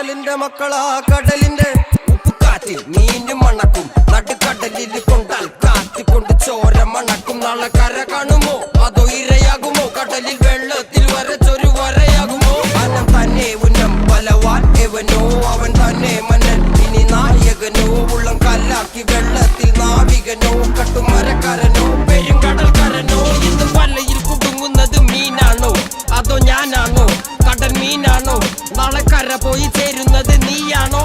എന്റെ മക്കളാ കടലിന്റെ ഉപ്പുകാറ്റിൽ മീനും മണക്കും. നടുക്കടലിൽ കൊണ്ടാൽ കാറ്റ് കൊണ്ട് ചോര മണക്കും. നാളെ കര കാണുമോ? അതോ ഇരയാകുമോ? കടലിൽ വെള്ളത്തിൽ വരച്ചൊരു വരയാകുമോ? അനം തന്നെ ഉന്നം ബലവാൻ എവനോ? അവൻ തന്നെ മനൻ ഇനി നായകനോ? ഉള്ളം കല്ലാക്കി വെള്ളത്തിൽ നാവികനോ? കട്ടുമരക്കാരനോ? പെരുങ്കടൽക്കാരനോ ഇന്ന് വലയിൽ കുടുങ്ങുന്നത് മീനാണോ? അതോ ഞാനാണോ? കടൽ മീനാണോ? നാളെ കര പോയി ചേരുന്നത് നീയാണോ?